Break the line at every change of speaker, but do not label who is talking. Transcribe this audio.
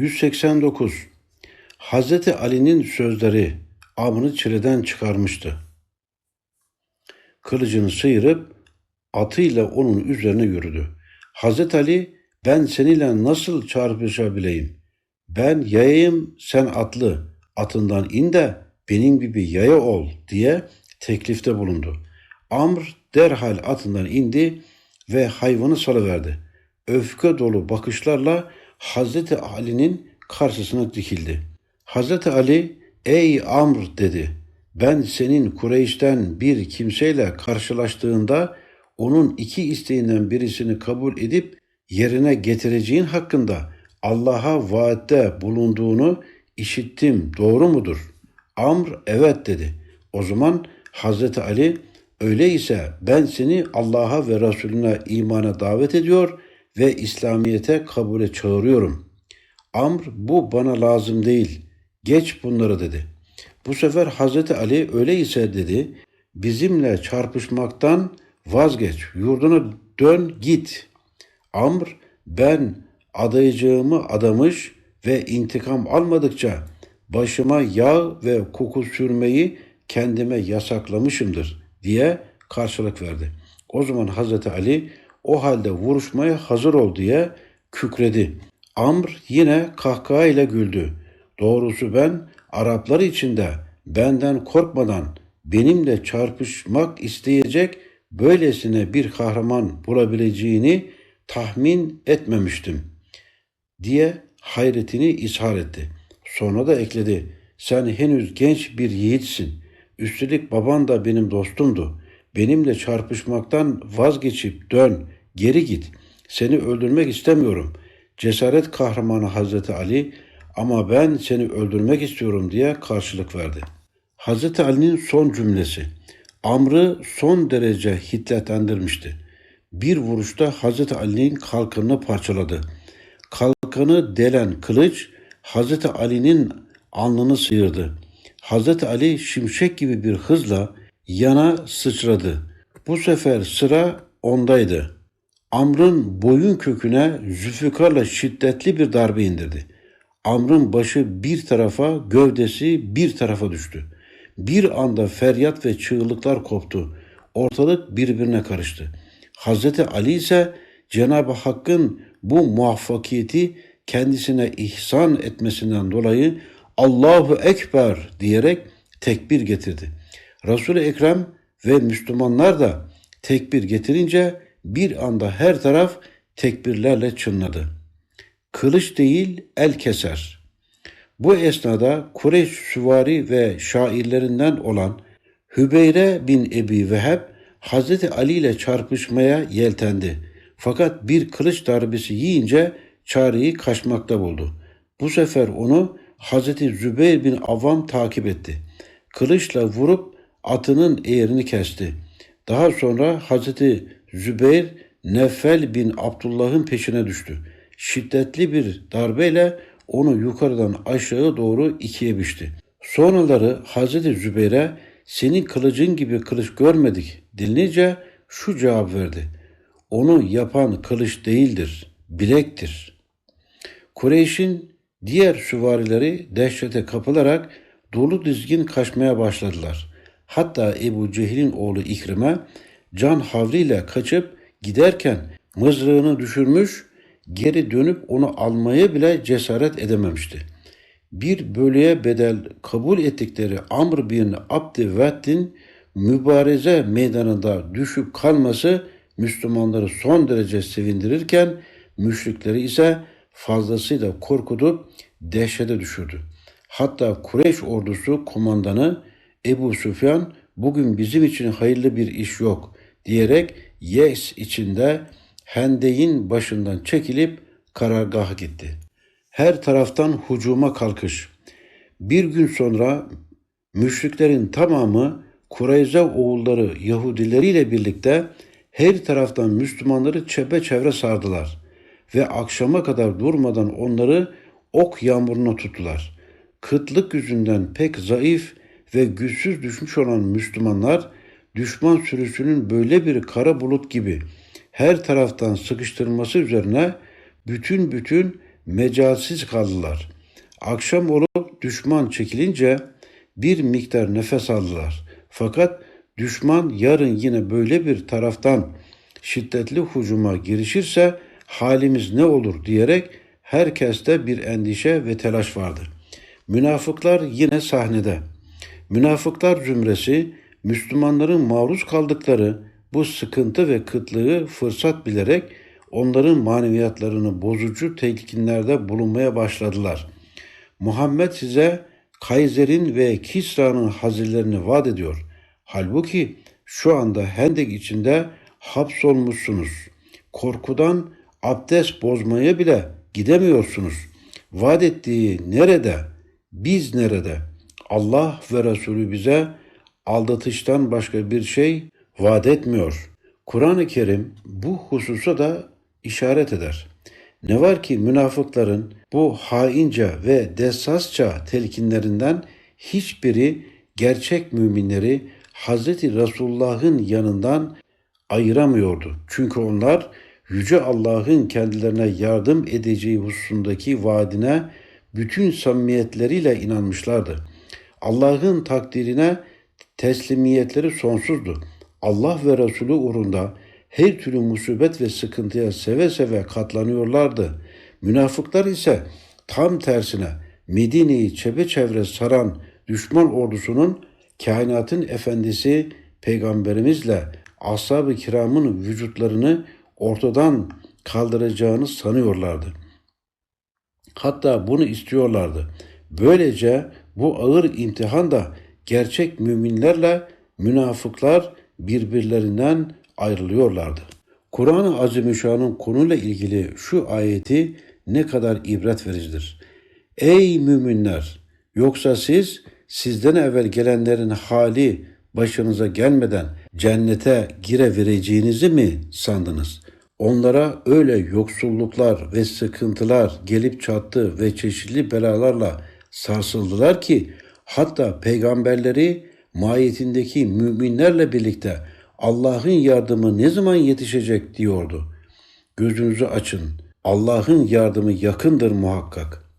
189 Hazreti Ali'nin sözleri Amr'ı çileden çıkarmıştı. Kılıcını sıyırıp atıyla onun üzerine yürüdü. Hazreti Ali ben seninle nasıl çarpışabileyim? Ben yayayım sen atlı. Atından in de benim gibi yaya ol diye teklifte bulundu. Amr derhal atından indi ve hayvanı salıverdi. Öfke dolu bakışlarla Hazreti Ali'nin karşısına dikildi. Hazreti Ali, ey Amr dedi. Ben senin Kureyş'ten bir kimseyle karşılaştığında onun iki isteğinden birisini kabul edip yerine getireceğin hakkında Allah'a vaatte bulunduğunu işittim. Doğru mudur? Amr evet dedi. O zaman Hazreti Ali öyleyse ben seni Allah'a ve Resulüne imana davet ediyor ve İslamiyete kabule çağırıyorum. Amr bu bana lazım değil. Geç bunları dedi. Bu sefer Hazreti Ali öyleyse dedi. Bizimle çarpışmaktan vazgeç. Yurduna dön git. Amr ben adayacağımı adamış ve intikam almadıkça başıma yağ ve koku sürmeyi kendime yasaklamışımdır diye karşılık verdi. O zaman Hazreti Ali o halde vuruşmaya hazır ol diye kükredi. Amr yine kahkahayla güldü. Doğrusu ben Araplar içinde benden korkmadan benimle çarpışmak isteyecek böylesine bir kahraman bulabileceğini tahmin etmemiştim diye hayretini ishar etti. Sonra da ekledi. Sen henüz genç bir yiğitsin. Üstelik baban da benim dostumdu. Benimle çarpışmaktan vazgeçip dön, geri git. Seni öldürmek istemiyorum. Cesaret kahramanı Hazreti Ali ama ben seni öldürmek istiyorum diye karşılık verdi. Hazreti Ali'nin son cümlesi Amr'ı son derece hiddetlendirmişti. Bir vuruşta Hazreti Ali'nin kalkanını parçaladı. Kalkanı delen kılıç Hazreti Ali'nin alnını sıyırdı. Hazreti Ali şimşek gibi bir hızla yana sıçradı. Bu sefer sıra ondaydı. Amr'ın boyun köküne zülfikarla şiddetli bir darbe indirdi. Amr'ın başı bir tarafa, gövdesi bir tarafa düştü. Bir anda feryat ve çığlıklar koptu. Ortalık birbirine karıştı. Hazreti Ali ise Cenab-ı Hakk'ın bu muvaffakiyeti kendisine ihsan etmesinden dolayı Allahu Ekber diyerek tekbir getirdi. Resul-i Ekrem ve Müslümanlar da tekbir getirince bir anda her taraf tekbirlerle çınladı. Kılıç değil el keser. Bu esnada Kureyş süvari ve şairlerinden olan Hübeyre bin Ebi Veheb Hazreti Ali ile çarpışmaya yeltendi. Fakat bir kılıç darbesi yiyince çareyi kaçmakta buldu. Bu sefer onu Hazreti Zübeyir bin Avvam takip etti. Kılıçla vurup atının eğerini kesti. Daha sonra Hazreti Zübeyir Nefel bin Abdullah'ın peşine düştü. Şiddetli bir darbeyle onu yukarıdan aşağı doğru ikiye biçti. Sonraları Hazreti Zübeyir'e senin kılıcın gibi kılıç görmedik denilince şu cevap verdi. Onu yapan kılıç değildir, bilektir. Kureyş'in diğer süvarileri dehşete kapılarak dolu dizgin kaçmaya başladılar. Hatta Ebu Cehil'in oğlu İkrim'e can havliyle kaçıp giderken mızrağını düşürmüş, geri dönüp onu almaya bile cesaret edememişti. Bir bölüye bedel kabul ettikleri Amr bin Abdi mübareze meydanında düşüp kalması Müslümanları son derece sevindirirken müşrikleri ise fazlasıyla korkutup dehşete düşürdü. Hatta Kureyş ordusu komandanı Ebu Süfyan bugün bizim için hayırlı bir iş yok diyerek yes içinde Hendey'in başından çekilip karargaha gitti. Her taraftan hucuma kalkış. Bir gün sonra müşriklerin tamamı Kureyze oğulları Yahudileriyle birlikte her taraftan Müslümanları çepeçevre sardılar ve akşama kadar durmadan onları ok yağmuruna tuttular. Kıtlık yüzünden pek zayıf ve güçsüz düşmüş olan Müslümanlar düşman sürüsünün böyle bir kara bulut gibi her taraftan sıkıştırması üzerine bütün bütün mecalsiz kaldılar. Akşam olup düşman çekilince bir miktar nefes aldılar. Fakat düşman yarın yine böyle bir taraftan şiddetli hucuma girişirse halimiz ne olur diyerek herkeste bir endişe ve telaş vardı. Münafıklar yine sahnede. Münafıklar zümresi Müslümanların maruz kaldıkları bu sıkıntı ve kıtlığı fırsat bilerek onların maneviyatlarını bozucu telkinlerde bulunmaya başladılar. Muhammed size Kaiser'in ve Kisra'nın hazirlerini vaat ediyor. Halbuki şu anda hendek içinde hapsolmuşsunuz. Korkudan abdest bozmaya bile gidemiyorsunuz. Vaat ettiği nerede? Biz nerede? Allah ve Resulü bize aldatıştan başka bir şey vaat etmiyor. Kur'an-ı Kerim bu hususa da işaret eder. Ne var ki münafıkların bu haince ve dessasça telkinlerinden hiçbiri gerçek müminleri Hz. Resulullah'ın yanından ayıramıyordu. Çünkü onlar Yüce Allah'ın kendilerine yardım edeceği hususundaki vaadine bütün samimiyetleriyle inanmışlardı. Allah'ın takdirine teslimiyetleri sonsuzdu. Allah ve Resulü uğrunda her türlü musibet ve sıkıntıya seve seve katlanıyorlardı. Münafıklar ise tam tersine Medine'yi çepeçevre saran düşman ordusunun kainatın efendisi peygamberimizle ashab-ı kiramın vücutlarını ortadan kaldıracağını sanıyorlardı. Hatta bunu istiyorlardı. Böylece bu ağır imtihan da gerçek müminlerle münafıklar birbirlerinden ayrılıyorlardı. Kur'an-ı Azimüşşan'ın konuyla ilgili şu ayeti ne kadar ibret vericidir. Ey müminler! Yoksa siz sizden evvel gelenlerin hali başınıza gelmeden cennete girevereceğinizi mi sandınız? Onlara öyle yoksulluklar ve sıkıntılar gelip çattı ve çeşitli belalarla sarsıldılar ki hatta peygamberleri mahiyetindeki müminlerle birlikte Allah'ın yardımı ne zaman yetişecek diyordu. Gözünüzü açın. Allah'ın yardımı yakındır muhakkak.